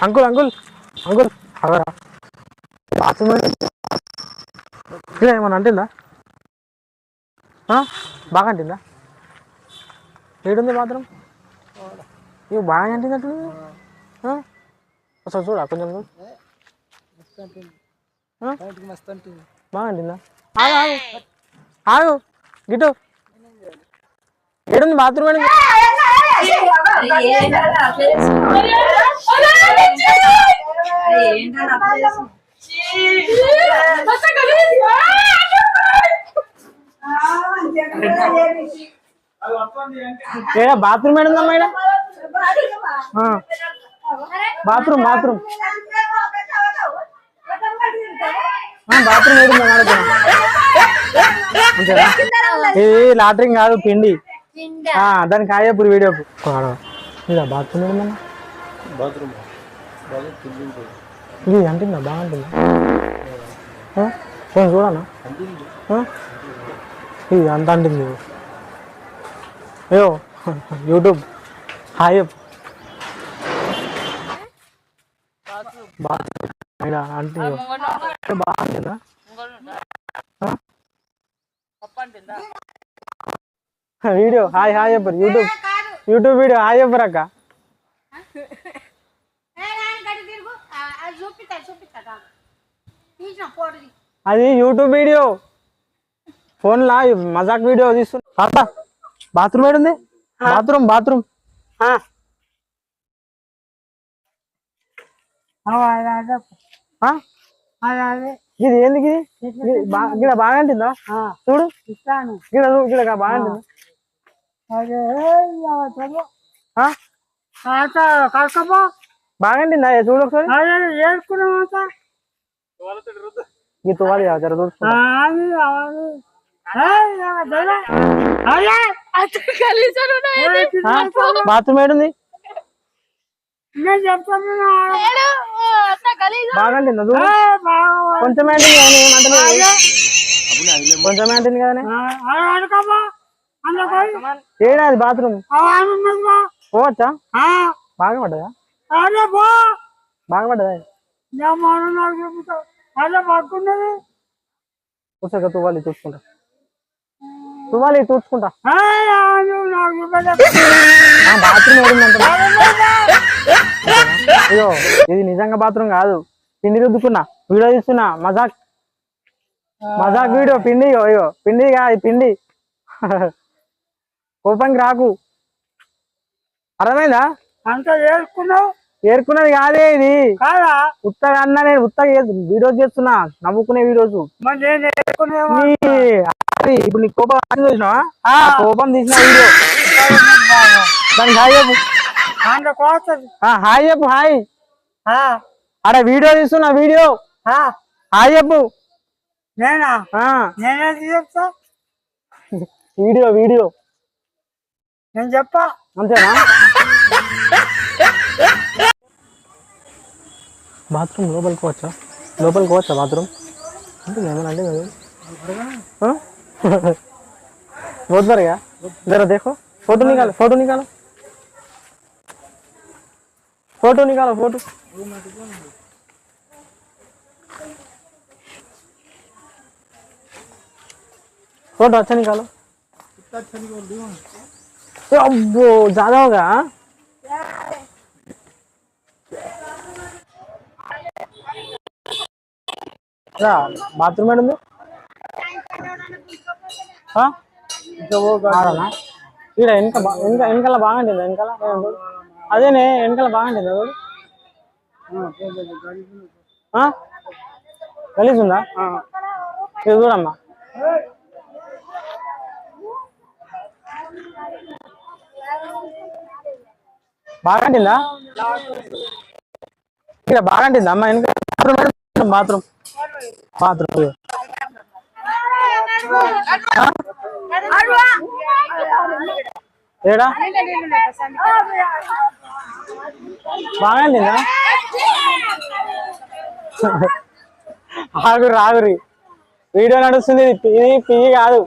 Uncle uncle uncle అవరా bathroom ఇలా ఏమన్నా అంటుందా ఆ? బాగా అంటుందా ఏడుంది బాత్రూమ్ ఇవి బాగా అంటిందట్టు ఒకసారి చూడ కొంచెం? బాగా అంటిందా ఆగు ఆగు గిట్టు ఏడుంది బాత్రూమ్ ఏడుంది ఏడా బాత్రూమ్ ఏడుందమ్మా ఈడ? ఆ. Bathroom bathroom. బాత్రూమ్ ఏడుందా అంతేనా ఇది లాటరింగ్ కాదు పిండి ఆ, దానికి ఆయప్పుడు వీడియో బాత్రూమ్ ఏడుందమ్మా బాత్రూమ్. ఇది అంటుందా? బాగుంటుందా? కొంచెం చూడనా? ఇది అంత అంటుంది. అయ్యో యూట్యూబ్. హాయ్ ఈడ అంటే బాగుంటుందా? వీడియో హాయ్ హాయ్ చెప్పరు యూట్యూబ్. యూట్యూబ్ వీడియో హాయ్ చెప్పరు అక్క అది యూట్యూబ్ వీడియో ఫోన్లా మజాక్ వీడియో తీస్తున్నా. బాత్రూమ్ ఏడుంది? Bathroom bathroom? ఇది ఏంది ఇది? ఇది బా- గిడ బాగా అంటుందా? చూడు. చూడు గిడ బాగా అంటుందా? ఆ? కడకపో బాగా అంటుందా ఏ చూడు ఒకసారి ఈ తువాలి జర? బాత్రూమ్ ఏడుంది? నేను చెప్తాను బాగా అంటుందా చూడు. కొంచెం అదిలే కొంచెం అంటుంది కదనే అనుకోమా అందుకో ఏడా అది బాత్రూమ్? పోవచ్చా? బాగా పడ్డదా? మనం చూసుకుంటా. తువాలి చూసుకుంటా. నాకు చెప్పలేదు ఆ బాత్రూమ్ ఏడుందంట అయ్యో ఇది నిజంగా బాత్రూమ్ కాదు. పిండి రుద్దుకున్నా వీడియో తీస్తున్నా మజాక్. మజాక్ వీడియో పిండి అయ్యో పిండి పిండి. కోపంకి రాకు. అర్థమైందా? అంత ఏడుకున్నావు ఏరుకున్నది కాదే ఇది. కాదా? ఉత్తగా అన్నా నేను ఉత్తగా వీడియోస్ చేస్తున్నా నవ్వుకునే వీడియోస్. ఇప్పుడు నీ కోపం? ఆ. కోపం తీసిన వీడియో. దానికి హాయ్ చెప్పు. హాయ్ చెప్పు హాయ్. అక్కడ వీడియో తీస్తున్నా వీడియో. హాయ్ చెప్పు. నేనా? చెప్తా? Video video. నేను చెప్పా? అంతేనా? బాత్రూమ్ లోపలికి వచ్చా లోపలికి వచ్చా బాత్రూమ్ అంటే ఏమన్నా అంటే కదా बहुत बार गया जरा देखो फोटो निकालो फोटो निकालो फोटो निकालो फोटो फोटो अच्छा निकालो ए, अब्बो ज्यादा होगा బాత్రూమ్ ఏడుంది ఈడ వెనక వెనక వెనకాల బాగుంటుంది వెనకాల? అదేనే వెనకాల బాగుంటుంది అది గలీజ్ ఉందా? ఇది చూడమ్మా. బాగుంటుందా ఇక్కడ బాగుంటుందా అమ్మా వెనక? బాత్రూమ్ బాత్రూమ్ ఏడా? బాగుంటుందా ఆగురు ఆగురి వీడియో నడుస్తుంది ఇది పియ్యి కాదు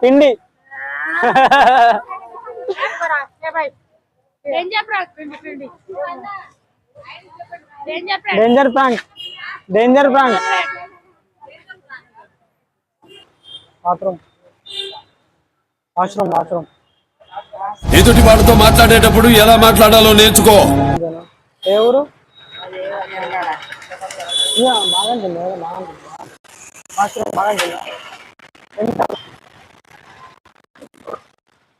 పిండి. Danger prank danger prank bathroom washroom washroom ఎదుటి వాళ్ళతో మాట్లాడేటప్పుడు ఎలా మాట్లాడాలో నేర్చుకో. ఏ ఊరు? ఇయ్య, బాగుంటుంది ఏదో బాగుంటుంది వాష్రూమ్ బాగుంటుంది ఎంత?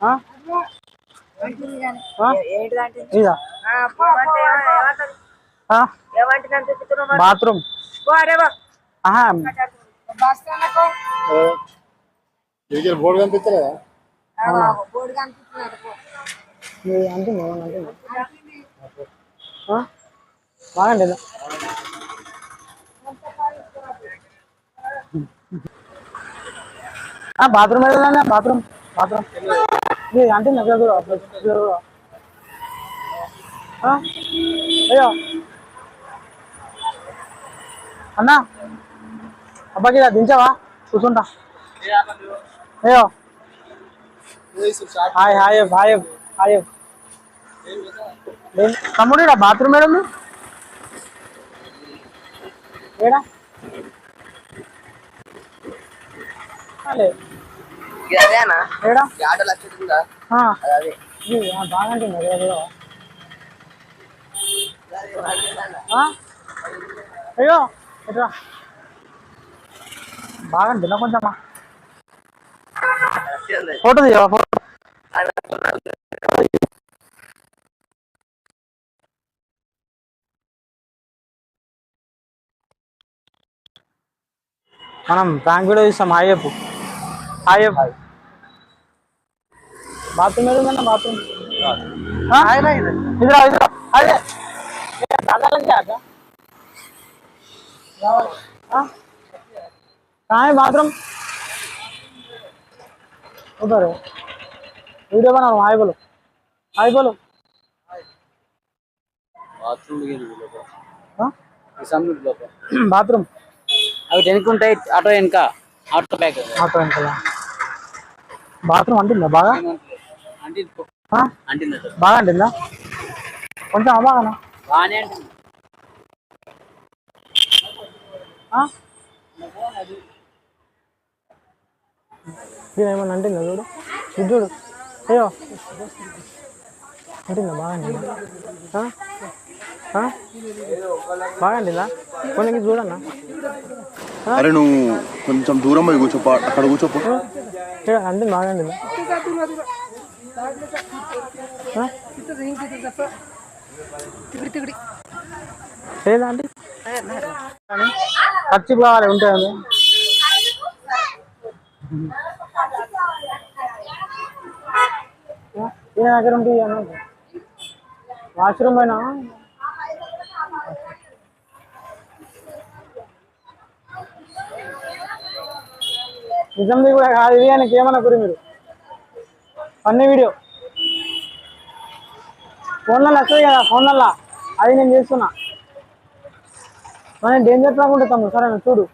ఆ? ఆ? బాత్రూమ్ ఇక్కడ బోర్డు బాత్రూమ్ వెళ్ళాలి బాత్రూమ్ అంటే కూడా ఆ? అయ్యో. అన్నా అబ్బాకి ఇలా దించావా? కూర్చుంటా. అయ్యో. Hi hi hi hi. తమ్ముడు ఇక్కడ బాత్రూమ్ ఏడా? అదేనా ఏడా? అదే ఆ, బాగుంటుంది అదే? అయ్యో. ఎట్రా? బాగుంటుందా కొంచెమా ఫోటో తీయవా ఫోటో? మనం ప్రాంక్ వీడియో తీస్తాం హాయ్ చెప్పు. హాయ్ చెప్పు. బాత్రూమ్ ఏది ఉందన్న బాత్రూమ్. ఇదిరా ఇదిరా. అదే. అదాలని చేయాక कहाँ बाथरूम उधर है वीडियो बना रहा हूँ हाय बोलो हाय बोलो हाँ? బాత్రూమ్ అవి వెనుకుంటాయి ఆటో వెనుక ఆటో బ్యాగ్ ఆటో వెనకాల బాత్రూమ్ అంటుందా బాగా అంటే ఆ? అంటే బాగా అంటుందా కొంచెం బాగానా బాగానే అంటుంది ఆ? ఇది ఏమన్నా అంటుందా చూడు? ఇది చూడు. అయ్యో. అంటుందా? బాగా అంటుందా? ఆ? ఆ? బాగా అంటుందా? కొంచెం ఇది చూడన్నా. అరే నువ్వు కొంచెం దూరం పోయి కూర్చోపో. అక్కడ కూర్చోపో. అంటుంది బాగా అంటుందా? లేదా అండి ఖర్చు కావాలి ఉంటాయండి ఈయన దగ్గర ఉంటుంది అన్న వాష్రూమ్ అయినా నిజంది కూడా కాదు ఇది ఆయనకి ఏమనుకోరు మీరు. అన్ని వీడియో. ఫోన్లలో వస్తుంది కదా ఫోన్లలో. అది నేను చేస్తున్నా. మనం డేంజర్ ప్రాంక్ ఉంటుంది తమ్ముడు సరేనా? చూడు.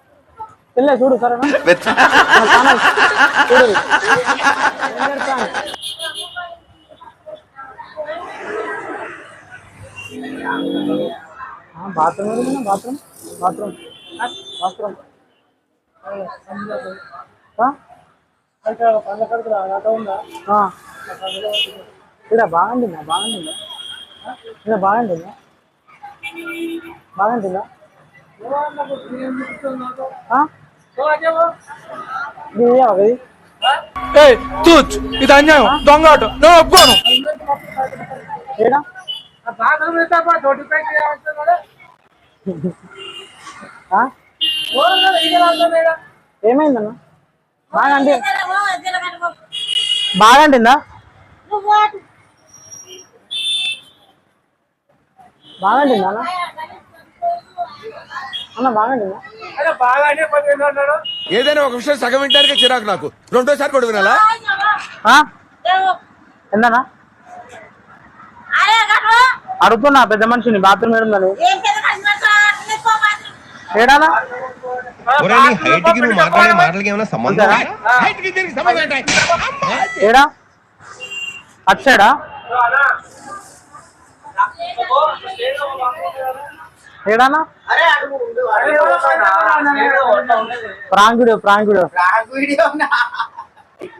పిల్ల చూడు సరేనా? ఛానల్ చూడు danger prank bathroom bathroom bathroom bathroom ఇక్కడ బాగుంటుందా బాగుంటుందా ఇక్కడ బాగుంటుందా బాగుంటుందా ఆ? ఇది అన్యాయం. దొంగ ఒప్పుకోను. ఆ? ఏమైందన్న? బాగా అంటే బాగా అంటుందా? బాగా అంటుందా అన్న అన్న బాగా అంటుందా ఏదైనా ఒక విషయం సగం వింటానికి చిరాకు నాకు. రెండోసారి కూడా వినాలా? అడుగుతున్నా పెద్ద మనిషిని బాత్రూమ్ ఏడుందని. ఏడానా హైట్కి నువ్వు మాట్లాడే మాటలకి ఏమైనా సంబంధం అంతేనా? ఏడా? అచ్చాడా ఏడానా ప్రాంక్ వీడియో ప్రాంక్ వీడియో